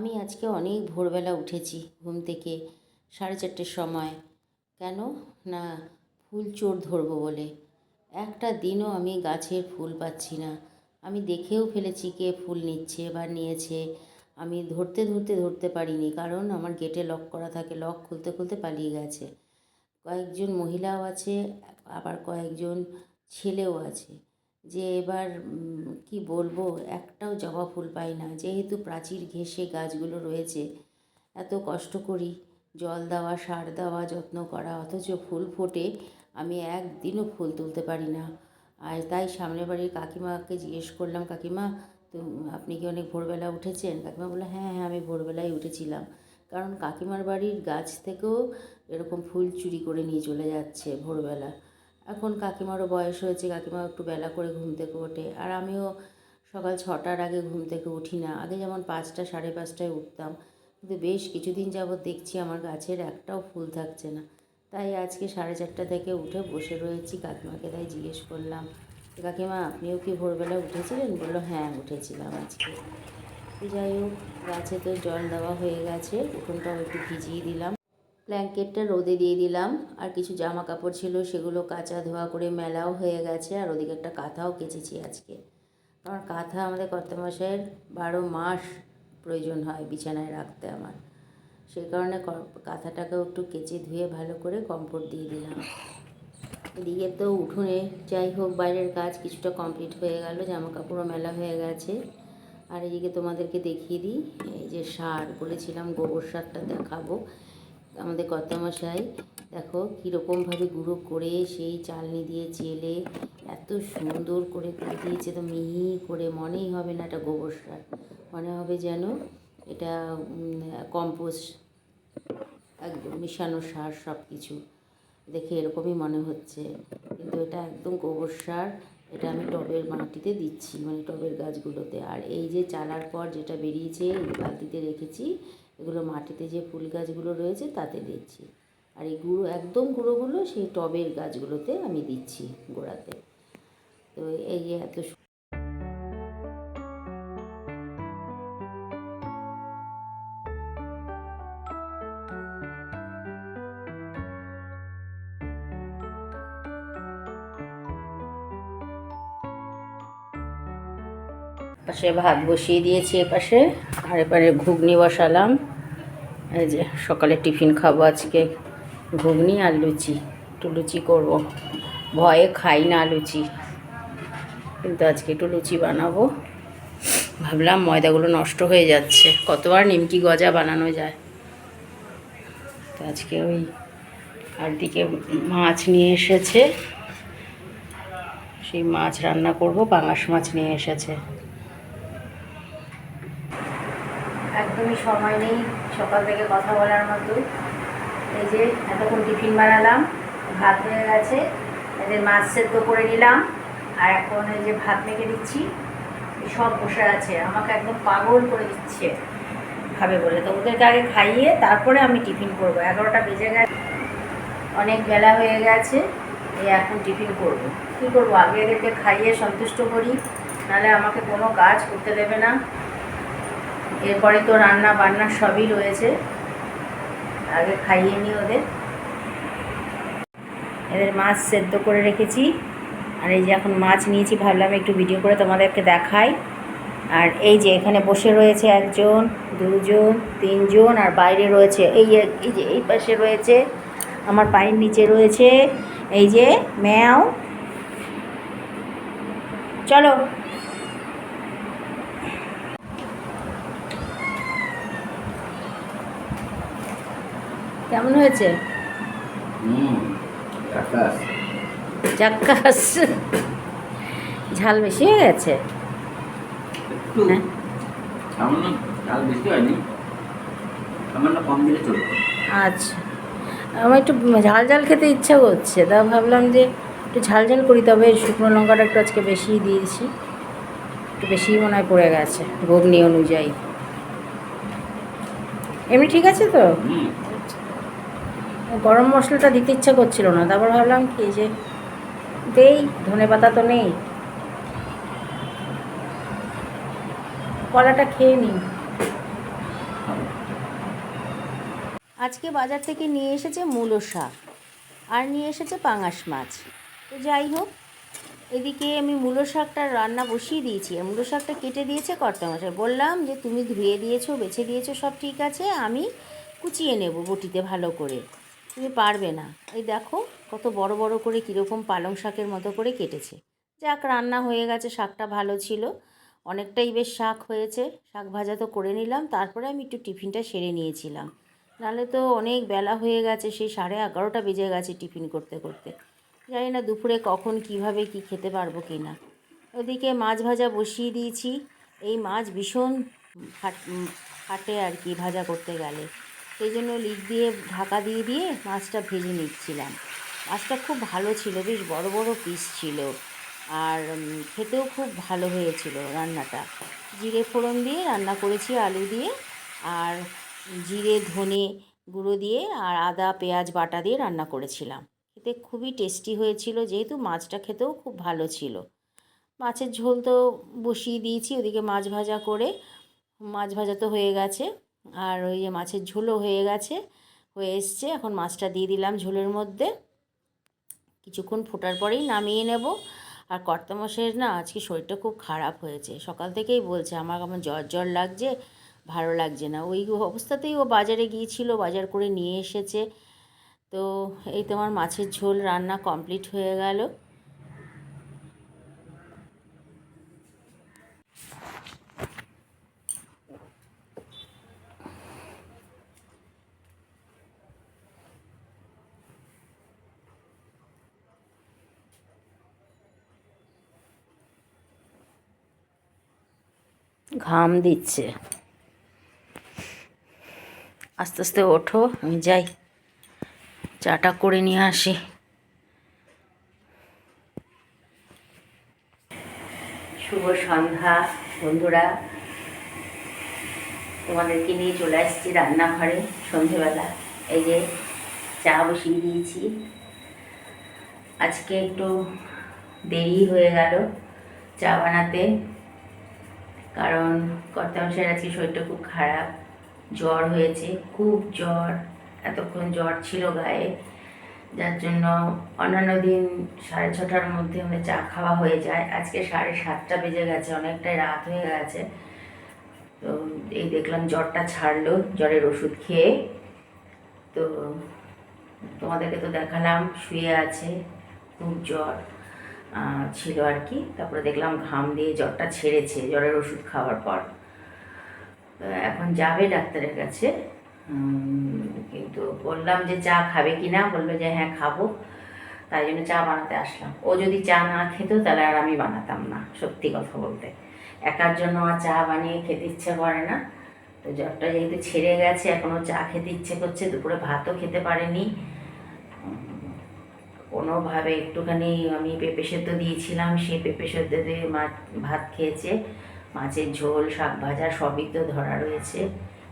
আমি আজকে অনেক ভোরবেলা উঠেছি ঘুম থেকে, সাড়ে চারটের সময়। কেন? না, ফুল চোর ধরবো বলে। একটা দিনও আমি গাছের ফুল পাচ্ছি না। আমি দেখেও ফেলেছি কে ফুল নিচ্ছে বা নিয়েছে। আমি ধরতে ধরতে ধরতে পারিনি, কারণ আমার গেটে লক করা থাকে লক খুলতে খুলতে পালিয়ে গেছে। কয়েকজন মহিলাও আছে, আবার কয়েকজন ছেলেও আছে। যে এবার কি বলব, একটাও জবা ফুল পাই না। যেহেতু প্রাচীর ঘেঁষে গাছগুলো রয়েছে, এত কষ্ট করি জল দেওয়া, সার দেওয়া, যত্ন করা, অথচ ফুল ফোটে, আমি একদিনও ফুল তুলতে পারি না। আর তাই সামনের বাড়ির কাকিমাকে জিজ্ঞেস করলাম, কাকিমা, তো আপনি কি অনেক ভোরবেলা উঠেছেন? কাকিমা বলল হ্যাঁ হ্যাঁ আমি ভোরবেলায় উঠেছিলাম। কারণ কাকিমার বাড়ির গাছ থেকেও এরকম ফুল চুরি করে নিয়ে চলে যাচ্ছে ভোরবেলা। এখন কাকিমারও বয়স হয়েছে কাকিমা একটু বেলা করে ঘুম থেকে ওঠে। আর আমিও সকাল ছটার আগে ঘুম থেকে উঠি না, আগে যেমন পাঁচটা, সাড়ে পাঁচটায় উঠতাম, কিন্তু বেশ কিছুদিন যাবৎ দেখছি আমার গাছের একটাও ফুল থাকছে না। তাই আজকে সাড়ে চারটা থেকে উঠে বসে রয়েছি কাকিমাকে তাই জিজ্ঞেস করলাম, কাকিমা, আপনিও কি ভোরবেলা উঠেছিলেন? বলল হ্যাঁ উঠেছিলাম আজকে। যাই হোক, গাছে তো জল দেওয়া হয়ে গেছে, উঠোনটাও একটু ভিজিয়ে দিলাম। ব্ল্যাঙ্কেটটা রোদে দিয়ে দিলাম। আর কিছু জামা কাপড় ছিল, সেগুলো কাচা ধোয়া করে মেলাও হয়ে গেছে, আর ওদিকে একটা কাঁথাও কেচেছি আজকে। কারণ কাঁথা আমাদের কর্তামশাইয়ের বারো মাস প্রয়োজন হয় বিছানায় রাখতে আমার। সেই কারণে কাঁথাটাকেও একটু কেচে ধুয়ে ভালো করে কম্পোর্ট দিয়ে দিলাম। এদিকে তো উঠোনে যাই হোক, বাইরের কাজ কিছুটা কমপ্লিট হয়ে গেল জামা কাপড়ও মেলা হয়ে গেছে। আর এদিকে তোমাদেরকে দেখিয়ে দিই, এই যে সার বলেছিলাম গোবর সারটা দেখাবো। আমাদের কর্তামশাই, দেখো কীরকমভাবে গুঁড়ো করে সেই চালনি দিয়ে চেলে, এত সুন্দর করে করে দিয়েছে তো মিহি করে, মনেই হবে না এটা গোবর সার, মনে হবে যেন এটা কম্পোস্ট, একদম মিশানো সার সব কিছু দেখে এরকমই মনে হচ্ছে, কিন্তু এটা একদম গোবর সার, এটা আমি টবের মাটিতে দিচ্ছি মানে টবের গাছগুলোতে, আর এই যে চালার পর যেটা বেরিয়েছে বালতিতে রেখেছি এগুলো মাটিতে যে ফুল গাছগুলো রয়েছে তাতে দিচ্ছি। আর এই গুঁড়ো, একদম গুঁড়োগুলো সেই টবের গাছগুলোতে আমি দিচ্ছি গোড়াতে। তো এই এত পাশে ভাত বসিয়ে দিয়েছি এপাশে, আর এপারে ঘুগনি বসালাম। এই যে সকালে টিফিন খাব আজকে, ঘুগনি আর লুচি। একটু লুচি করব। ভয়ে খাই না লুচি। কিন্তু আজকে একটু লুচি বানাবো। ভাবলাম ময়দাগুলো নষ্ট হয়ে যাচ্ছে। কতবার নিমকি গজা বানানো যায়। তো আজকে ওই আর দিকে মাছ নিয়ে এসেছে। সেই মাছ রান্না করব, পাঙাশ মাছ নিয়ে এসেছে। একদমই সময় নেই। সকাল থেকে কথা বলার মতো। এই যে এতক্ষণ টিফিন বানালাম, ভাত হয়ে গেছে। এদের মাছ সেদ্ধ করে নিলাম। আর এখন এই যে ভাত মেখে দিচ্ছি সব বসে আছে। আমাকে একদম পাগল করে দিচ্ছে। খাবে বলে। তো ওদেরকে আগে খাইয়ে তারপরে আমি টিফিন করব। এগারোটা বেজে গেছে। অনেক বেলা হয়ে গেছে। এই এখন টিফিন করব। কী করব? আগে এদেরকে খাইয়ে সন্তুষ্ট করি। নাহলে আমাকে কোনো কাজ করতে দেবে না। এরপরে তো রান্না বান্না সবই রয়েছে। আগে খাইয়ে নিই ওদের। এদের মাছ সেদ্ধ করে রেখেছি। আর এই যে এখন মাছ নিয়েছি, ভাবলাম একটু ভিডিও করে তোমাদেরকে দেখাই। আর এই যে এখানে বসে রয়েছে একজন, দুজন, তিনজন, আর বাইরে রয়েছে, এই এই যে এই পাশে রয়েছে, আমার পায়ের নিচে রয়েছে, এই যে ম্যাও। চলো। কেমন হয়েছে? চাক্কাস। ঝাল বেশি হয়ে গেছে? হ্যাঁ। আচ্ছা। আমার একটু ঝাল ঝাল খেতে ইচ্ছা করছে। তা ভাবলাম যে একটু ঝাল ঝাল করি তবে শুকনো লঙ্কাটা একটু আজকে বেশি দিয়েছি। একটু বেশিই মনে হয় পড়ে গেছে ঘুগনি অনুযায়ী। এমনি ঠিক আছে তো? হুম। গরম মশলাটা দিতে ইচ্ছা করছিল না, তারপর ভাবলাম কি যে দেই, ধনে পাতা তো নেই। কলাটা খেয়ে নিই। আজকে বাজার থেকে নিয়ে এসেছে মূলো শাক আর নিয়ে এসেছে পাঙাশ মাছ। তো যাই হোক, এদিকে আমি মূলো শাকটা রান্না বসিয়ে দিয়েছি মূলো শাকটা কেটে দিয়েছে কর্তামশাই। বললাম যে, তুমি ধুয়ে দিয়েছ, বেছে দিয়েছ, সব ঠিক আছে, আমি কুচিয়ে নেব বটিতে ভালো করে। তুমি পারবে না। এই দেখো, কত বড় বড় করে কীরকম পালং শাকের মতো করে কেটেছে। যাক, রান্না হয়ে গেছে, শাকটা ভালো ছিল। অনেকটাই বেশ শাক হয়েছে। শাক ভাজা তো করে নিলাম, তারপরে আমি একটু টিফিনটা সেরে নিয়েছিলাম। নাহলে তো অনেক বেলা হয়ে গেছে, সেই সাড়ে এগারোটা বেজে গেছে টিফিন করতে করতে। জানি না দুপুরে কখন কীভাবে কি খেতে পারব কি না। ওদিকে মাছ ভাজা বসিয়ে দিয়েছি। এই মাছ ভীষণ ফাট- আর কি ভাজা করতে গেলে। সেই জন্য লিক দিয়ে ঢাকা দিয়ে দিয়ে মাছটা ভেজে নিচ্ছিলাম। মাছটা খুব ভালো ছিল, বেশ বড় বড় পিস ছিল আর খেতেও খুব ভালো হয়েছিল রান্নাটা। জিরে ফোড়ন দিয়ে রান্না করেছি আলু দিয়ে আর জিরে, ধনে গুঁড়ো দিয়ে আর আদা, পেঁয়াজ, বাটা দিয়ে রান্না করেছিলাম। খেতে খুবই টেস্টি হয়েছিল, যেহেতু মাছটা খেতেও খুব ভালো ছিল। মাছের ঝোল তো বসিয়ে দিয়েছি, ওদিকে মাছ ভাজা করে, মাছ ভাজা তো হয়ে গেছে। আর ওই যে মাছের ঝোলও হয়ে গেছে, হয়ে এসছে। এখন মাছটা দিয়ে দিলাম ঝোলের মধ্যে। কিছুক্ষণ ফোটার পরেই নামিয়ে নেব। আর কর্তামশাইয়ের না আজকে শরীরটা খুব খারাপ হয়েছে। সকাল থেকেই বলছে, আমার আমার জ্বর জ্বর লাগছে, ভালো লাগছে না। ওই অবস্থাতেই ও বাজারে গিয়েছিল, বাজার করে নিয়ে এসেছে। তো এই তোমার মাছের ঝোল রান্না কমপ্লিট হয়ে গেল। ঘাম দিচ্ছে। আস্তে আস্তে ওঠো, আমি যাই। চাটা করে নিয়ে আসি। শুভ সন্ধ্যা, বন্ধুরা। তোমাদেরকে নিয়ে চলে আসছি রান্নাঘরে সন্ধেবেলা। এই যে চা বসিয়ে দিয়েছি। আজকে একটু দেরি হয়ে গেল চা বানাতে। কারণ কর্তামশাইয়ের আজকে শরীরটা খুব খারাপ, জ্বর হয়েছে, খুব জ্বর, এতক্ষণ জ্বর ছিল গায়ে। যার জন্য অন্যান্য দিন সাড়ে ছটার মধ্যে আমাদের চা খাওয়া হয়ে যায়। আজকে সাড়ে সাতটা বেজে গেছে, অনেকটাই রাত হয়ে গেছে। তো এই দেখলাম জ্বরটা ছাড়লো, জ্বরের ওষুধ খেয়ে। তো তোমাদেরকে তো দেখালাম, শুয়ে আছে, খুব জ্বর। ছিল আর কি। তারপরে দেখলাম ঘাম দিয়ে জ্বরটা ছেড়েছে, জ্বরের ওষুধ খাওয়ার পর। এখন যাবে ডাক্তারের কাছে। কিন্তু বললাম যে চা খাবে কি না? বলল যে হ্যাঁ খাব। তাই জন্য চা বানাতে আসলাম। ও যদি চা না খেত, তাহলে আর আমি বানাতাম না, সত্যি কথা বলতে। একার জন্য আর চা বানিয়ে খেতে ইচ্ছে করে না। তো জ্বরটা যেহেতু ছেড়ে গেছে এখনও চা খেতে ইচ্ছে করছে, দুপুরে ভাতও খেতে পারেনি। কোনোভাবে একটুখানি আমি পেঁপে সেদ্ধ দিয়েছিলাম সেই পেঁপে সেদ্ধ দিয়ে মাছ ভাত খেয়েছে, মাছের ঝোল, শাক ভাজা সবই তো ধরা রয়েছে,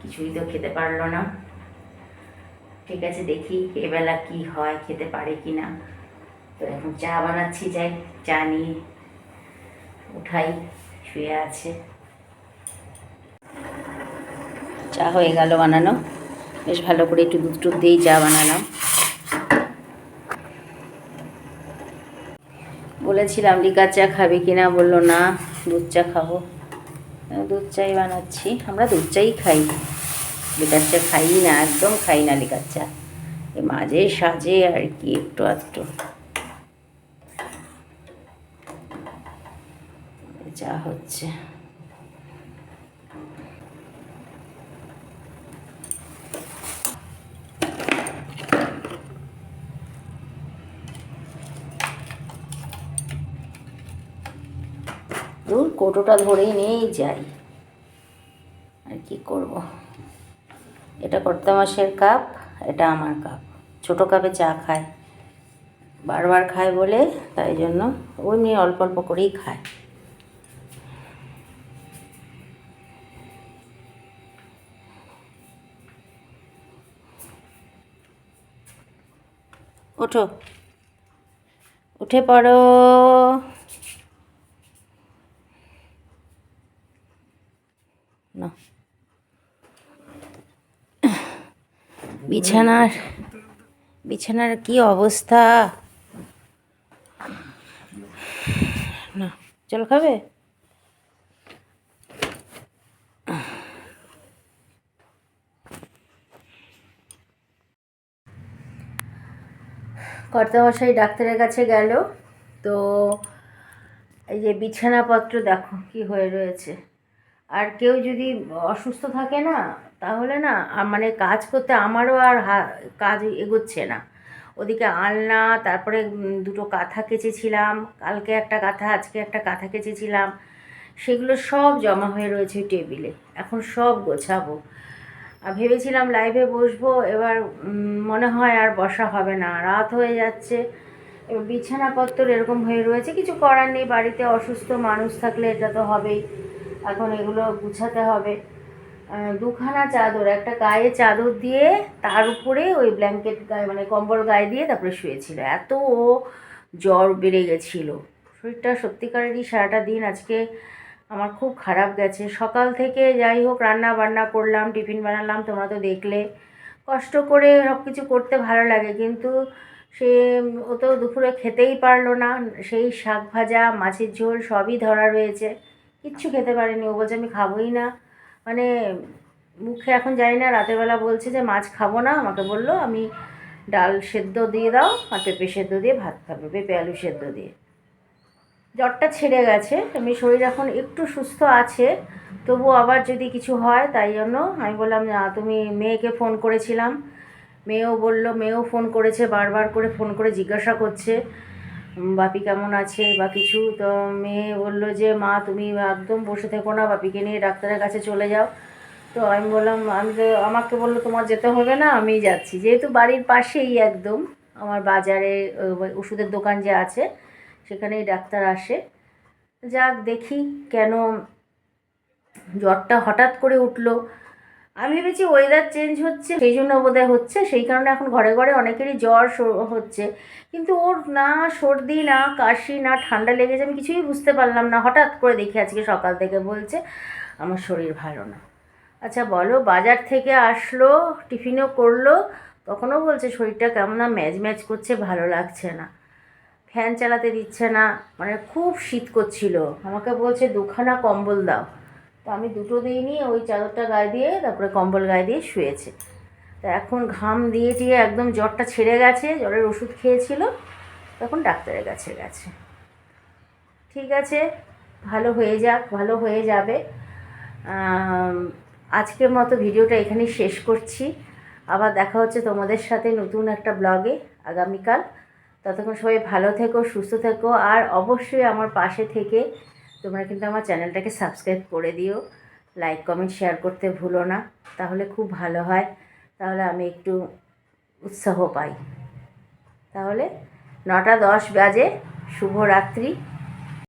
কিছুই তো খেতে পারল না। ঠিক আছে, দেখি এবেলা কি হয়, খেতে পারে কি না তো এখন চা বানাচ্ছি, যাই, চা নিয়ে উঠাই, শুয়ে আছে। চা হয়ে গেল বানানো। বেশ ভালো করে একটু দুধ টুধ দিয়েই চা বানালাম। বলেছিলাম লিকার চা খাবে কিনা? বলল, না, দুধ চা খাব। দুধ চাই বানাচ্ছি, আমরা দুধ চাই খাই। লিকার চা খাই না, একদম খাই না লিকার চা। মাঝে সাজে আর কি একটু আধটু। যা হচ্ছে। দূর, কোটোটা ধরেই নিয়েই যাই। আর কি করব? এটা করতে মাসের কাপ, এটা আমার কাপ। ছোটো কাপে চা খায়। বারবার খায় বলে, তাই জন্য ওই মেয়ে অল্প অল্প করেই খায়। ওঠো। উঠে পড়ো। বিছানার বিছানার কি অবস্থা? না, জল খাবে? কর্তামশাই ডাক্তারের কাছে গেল, তো এই যে বিছানাপত্র দেখো, কি হয়ে রয়েছে। আর কেউ যদি অসুস্থ থাকে না তাহলে না মানে কাজ করতে আমারও আর কাজ এগোচ্ছে না। ওদিকে আলনা, তারপরে দুটো কাঁথা কেচেছিলাম। কালকে একটা কাঁথা, আজকে একটা কাঁথা কেচেছিলাম। সেগুলো সব জমা হয়ে রয়েছে টেবিলে। এখন সব গোছাবো। আর ভেবেছিলাম লাইভে বসবো, এবার মনে হয় আর বসা হবে না। রাত হয়ে যাচ্ছে। এবার বিছানাপত্র এরকম হয়ে রয়েছে। কিছু করার নেই, বাড়িতে অসুস্থ মানুষ থাকলে এটা তো হবেই। এখন এগুলো গুছাতে হবে। দুখানা চাদর, একটা গায়ে চাদর দিয়ে তার উপরে ওই ব্ল্যাঙ্কেট গায়ে মানে কম্বল গায়ে দিয়ে তারপরে শুয়েছিল। এত ও জ্বর বেড়ে গেছিল। শরীরটা সত্যিকারেরই সারাটা দিন আজকে আমার খুব খারাপ গেছে। সকাল থেকে যাই হোক, রান্না বান্না করলাম, টিফিন বানালাম, তোমরা তো দেখলে। কষ্ট করে সব কিছু করতে ভালো লাগে, কিন্তু সে, ও তো দুপুরে খেতেই পারল না। সেই শাক ভাজা, মাছের ঝোল সবই ধরা রয়েছে। কিচ্ছু খেতে পারেনি। ও বলছে, আমি খাবোই না। মানে মুখে এখন জানি না রাতেরবেলা বলছে যে মাছ খাব না, আমাকে বলল, আমি ডাল সেদ্ধ দিয়ে দাও, আর পেঁপে সেদ্ধ দিয়ে ভাত খাবে, পেঁপে আলু সেদ্ধ দিয়ে। জ্বরটা ছেড়ে গেছে, আমি শরীর এখন একটু সুস্থ আছে, তবু আবার যদি কিছু হয়, তাই জন্য আমি বললাম, না, তুমি মেয়েকে ফোন করেছিলাম। মেয়েও বলল, মেয়েও ফোন করেছে, বারবার করে ফোন করে জিজ্ঞাসা করছে। বাপি কেমন আছে বা কিছু? তো মেয়ে বলল যে, মা, তুমি একদম বসে থেকো না, বাপিকে নিয়ে ডাক্তারের কাছে চলে যাও। তো আমি বললাম, আমি তো, আমাকে বলল তোমার যেতে হবে না, আমি যাচ্ছি। যেহেতু বাড়ির পাশেই একদম, আমার বাজারে ওষুধের দোকান যে আছে, সেখানেই ডাক্তার আসে। যাক, দেখি কেন জ্বরটা হঠাৎ করে উঠল। আমি ভেবেছি ওয়েদার চেঞ্জ হচ্ছে সেই জন্য বোধহয় হচ্ছে, সেই কারণে এখন ঘরে ঘরে অনেকেরই জ্বর হচ্ছে। কিন্তু ওর না সর্দি, না কাশি, না ঠান্ডা লেগেছে, আমি কিছুই বুঝতে পারলাম না। হঠাৎ করে দেখি আজকে সকাল থেকে বলছে, আমার শরীর ভালো না। আচ্ছা বলো, বাজার থেকে আসলো, টিফিনও করল, তখনও বলছে শরীরটা কেমন না ম্যাজ ম্যাজ করছে, ভালো লাগছে না। ফ্যান চালাতে দিচ্ছে না মানে খুব শীত করছিল। আমাকে বলছে, দুখানা কম্বল দাও। আমি দুটো দিইনি ওই চাদরটা গায়ে দিয়ে, তারপরে কম্বল গায়ে দিয়ে শুয়েছে। তা এখন ঘাম দিয়ে দিয়ে একদম জ্বরটা ছেড়ে গেছে, জ্বরের ওষুধ খেয়েছিল, তখন ডাক্তারের কাছে গেছে। ঠিক আছে, ভালো হয়ে যাক, ভালো হয়ে যাবে। আজকের মতো ভিডিওটা এখানেই শেষ করছি। আবার দেখা হচ্ছে তোমাদের সাথে নতুন একটা ব্লগে আগামীকাল। ততক্ষণ সবাই ভালো থেকো, সুস্থ থেকো, আর অবশ্যই আমার পাশে থেকে তোমরা কিন্তু আমার চ্যানেলটাকে সাবস্ক্রাইব করে দিও। লাইক কমেন্ট শেয়ার করতে ভুলো না। তাহলে খুব ভালো হয়। তাহলে আমি একটু উৎসাহ পাই। তাহলে নটা দশ বাজে। শুভরাত্রি।